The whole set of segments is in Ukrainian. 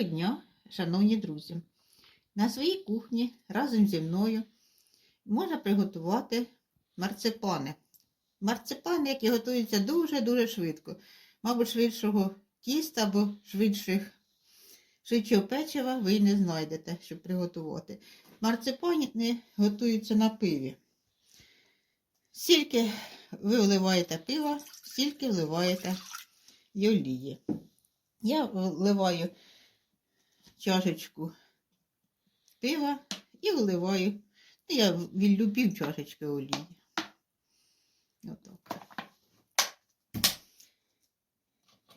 Доброго дня, шановні друзі! На своїй кухні разом зі мною можна приготувати марципани. Марципани, які готуються дуже-дуже швидко. Мабуть, швидшого тіста або швидших, швидшого печива ви не знайдете, щоб приготувати. Марципани готуються на пиві. Скільки ви вливаєте пива, стільки вливаєте й олії. Я вливаю чашечку пива і вливаю. Ну, я віллю чашечки олії. Отак.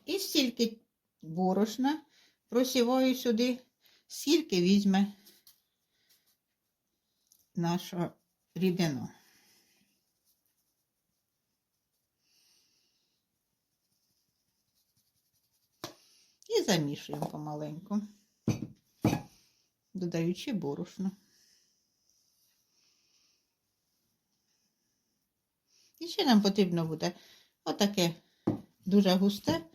І стільки борошна просіваю сюди, скільки візьме наша рідина. І замішуємо помаленьку, додаючи борошно. І ще нам потрібно буде отаке дуже густе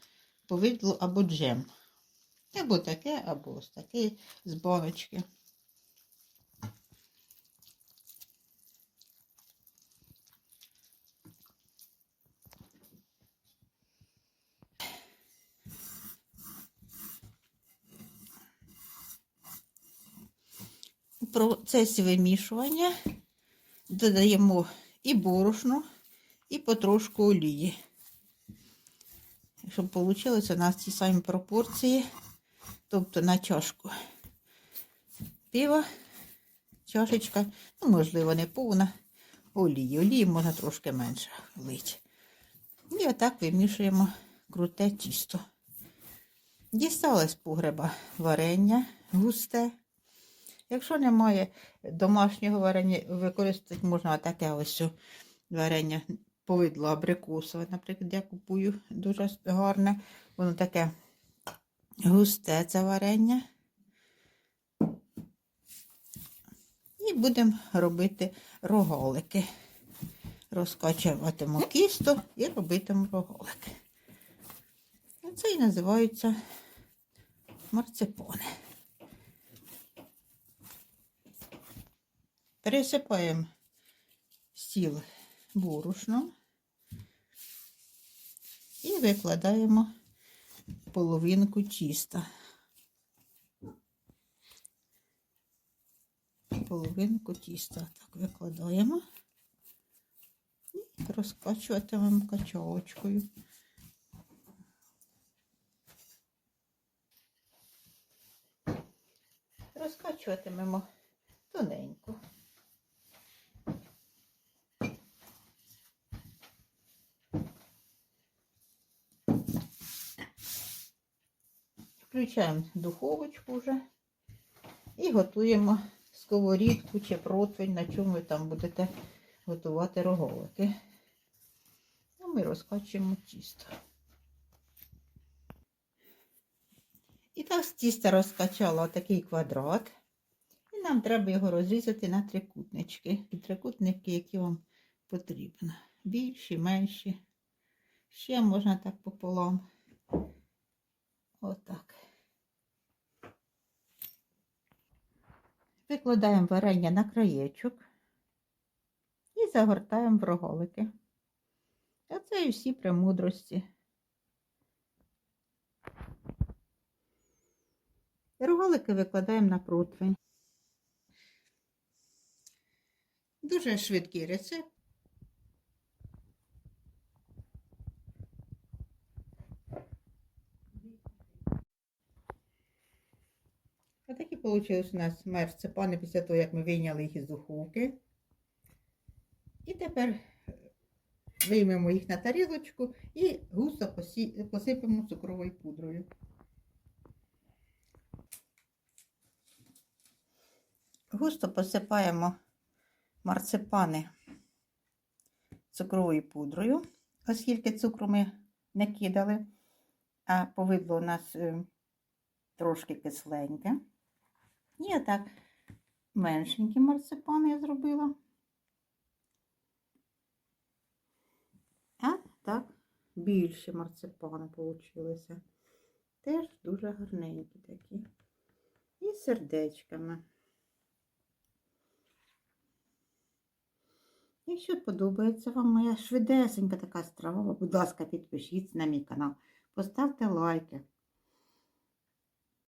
повидло або джем. Або таке, або ось таке з баночки. Процесі вимішування додаємо і борошно, і потрошку олії. Щоб вийшло у нас ті самі пропорції, тобто на чашку пива, чашечка, ну, можливо, не повна олії. Олії можна трошки менше влити. І отак вимішуємо круте тісто. Дісталось погреба варення густе. Якщо немає домашнього варення, використати можна таке ось варення повидло абрикосове. Наприклад, я купую дуже гарне. Воно таке густе це варення. І будемо робити рогалики. Розкачуватиму кісто і робитиму рогалики. Це і називаються марципони. Пересипаємо стіл борошном і викладаємо половинку тіста. Половинку тіста так викладаємо і розкачуватимемо качалочкою. Розкачуватимемо Включаємо духовочку вже і готуємо сковорідку чи противень, на чому ви там будете готувати роголики. А ми розкачуємо тісто. І так з тіста розкачала такий квадрат. І нам треба його розрізати на трикутнички. Трикутники, які вам потрібно. Більші, менші. Ще можна так пополам. Отак. Викладаємо варення на краєчок і загортаємо в роголики. А це і всі премудрості. Роголики викладаємо на противень. Дуже швидкий рецепт. Отакі вийшли у нас марципани після того, як ми вийняли їх із духовки. І тепер виймемо їх на тарілочку і густо посипемо цукровою пудрою. Густо посипаємо марципани цукровою пудрою, оскільки цукру ми не кидали, а повидло у нас е, трошки кисленьке. І отак меншенькі марципани я зробила. А так більші марципани получилися. Теж дуже гарненькі такі. І сердечками. Якщо подобається вам моя швидесенька така страва, будь ласка, підпишіться на мій канал, поставте лайки.